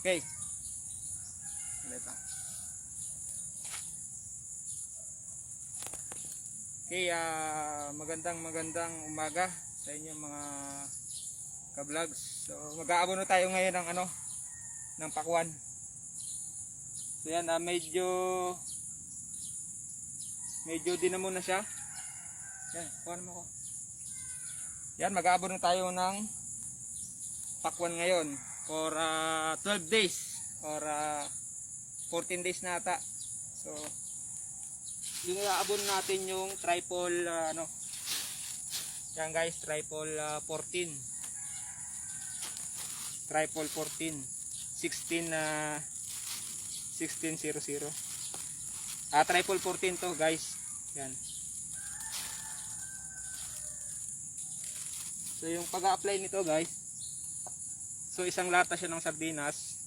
Okay. Ulit. Okay, ah, magandang magandang umaga sa inyo mga ka-vlogs. So, mag-aabono tayo ngayon ng ano, ng pakwan. So yan, ah, medyo medyo dinamo na siya. Yan, kuha mo ko. Yan, mag-aabono tayo ng pakwan ngayon for ah, 12 days. Or ah, 14 days na ata. So, yung iaabon natin yung triple ah, ano. Yan guys triple ah, 14 triple 14 16 na 1600 ah triple 14 to guys. Yan. So yung pag apply nito guys so isang lata siya ng sardinas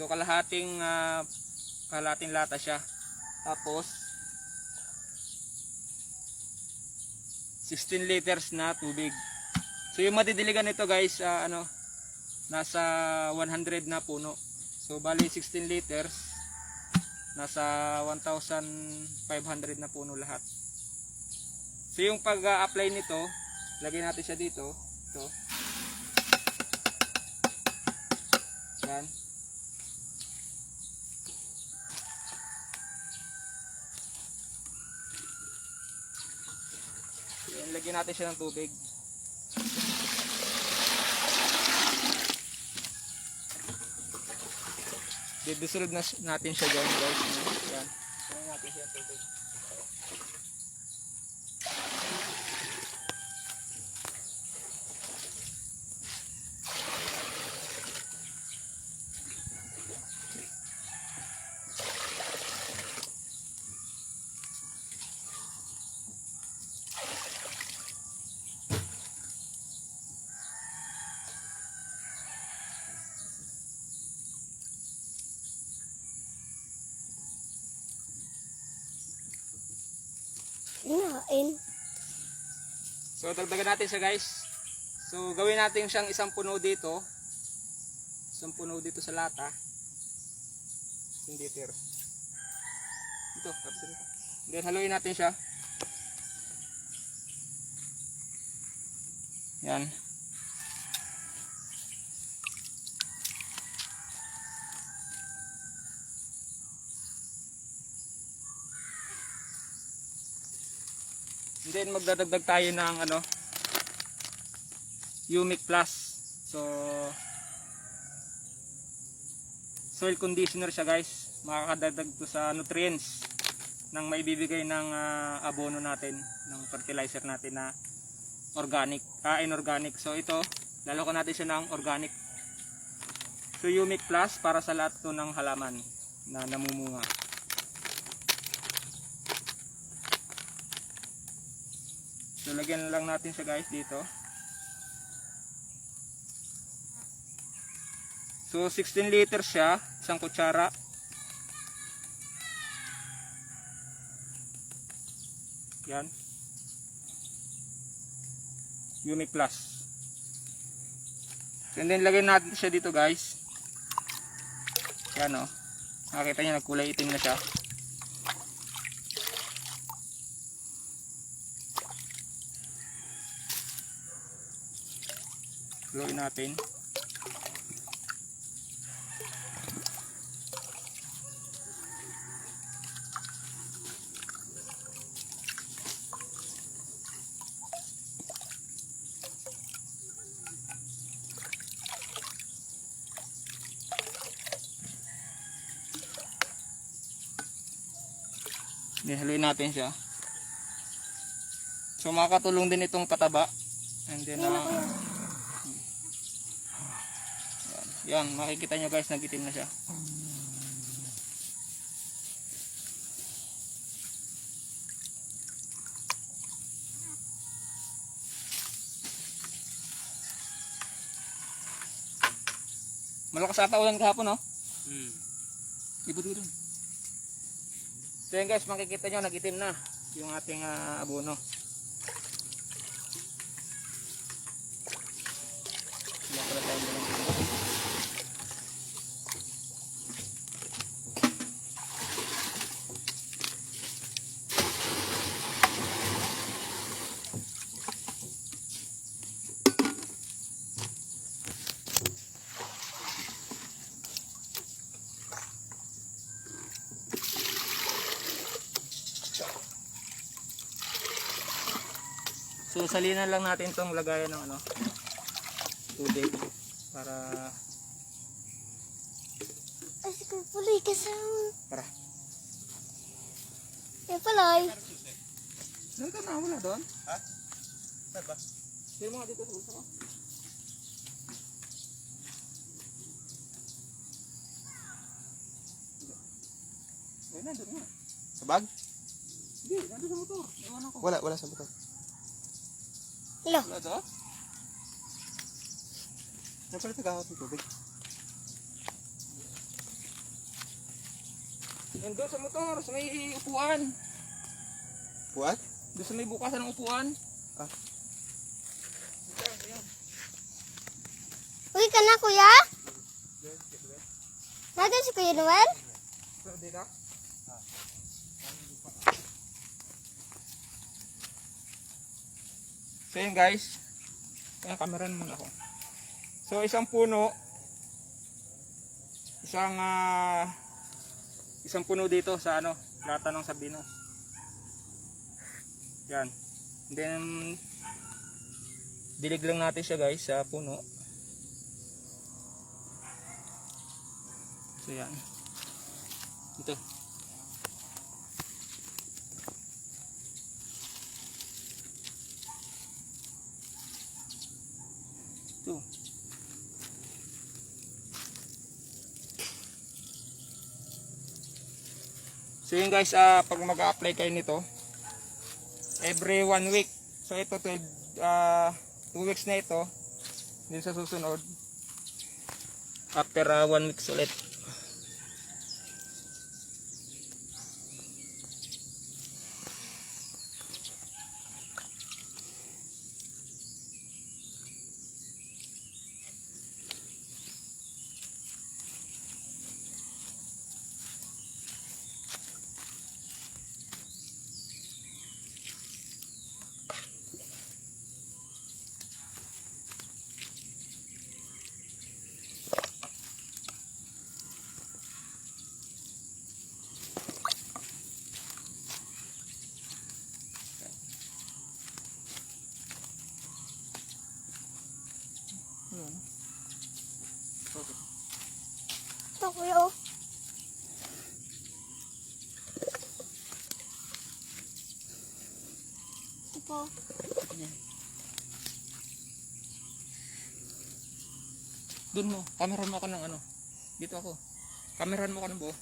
So kalahating ah, kalahating lata siya. Tapos 16 liters na tubig. So yung madidiligan nito guys, ah, ano nasa 100 na puno. So bali 16 liters nasa 1,500 na puno lahat. So yung pag-apply nito, lagay natin siya dito. Ito. Yan. Yan, lagyan natin siya ng tubig. Didissolve na natin siya guys. Yan. Lagyan natin siya tubig. Inain. So dagdagan natin siya guys. So gawin natin siyang isang puno dito. Isang puno dito sa lata. Isang liter. Ito, tapos dito. Then haluin natin siya. Yan. And then magdadagdag tayo ng ano Humic Plus. So soil conditioner siya guys. Makakadagdag to sa nutrients ng maibibigay ng ah, abono natin, ng fertilizer natin na organic, ah, inorganic. So ito, lalako natin siya ng organic. So Humic Plus para sa lahat to ng halaman na namumunga. So lagyan lang natin siya guys dito. So 16 liters siya, isang kutsara. Yan. Unique Plus. And then lagyan natin siya dito guys. Yan o. Oh. Nakita niyo nagkulay itim na siya. Haluin natin. Haluin natin siya. So makakatulong din itong pataba. And then uh, yan, makikita nyo guys, nagitim na siya. Malakas ata ulan kahapon, no? Hmm. Ibot ko dun. So yan guys, makikita nyo, nagitim na. yung ating ah, abono. Wala pala tayong dalang tubig. So salinan lang natin tong lagayan ng ano tubig para Ay, Kuya Puloy kasama. para. Kuya Puloy. Doon ka na wala doon. Ha? Saan ba? Sino mga dito sa bulsa ko? Ayun na, doon nga. Sa bag? Hindi, nandun sa motor. Iwan ako. Wala, wala sa buto. Hello. Wala doon? Saan pala tagahawat ng tubig? Nandun sa motor, sa may upuan. Puwat? Doon sa may bukasan ng upuan. Ah. Uy ka na, Kuya? Nandun si Kuya Noel? So, dito. So yun guys. Kaya kameran muna ako. So isang puno. Isang ah, isang puno dito sa ano, lata ng Sabino. Yan. And then dilig lang natin siya guys sa puno. So yan. Ito. So yun guys, ah, pag mag-apply kayo nito, every one week. So ito, 12, ah, 2 weeks na ito. Din sa susunod, after ah, one weeks ulit. Ito, Kuya, oh. Ito. Doon mo, kameran mo ako ng ano. Dito ako. Kameran mo ako ng buo.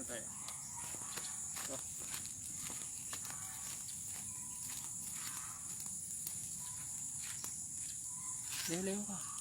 Dito tayo. Ito. Leo, Leo ka.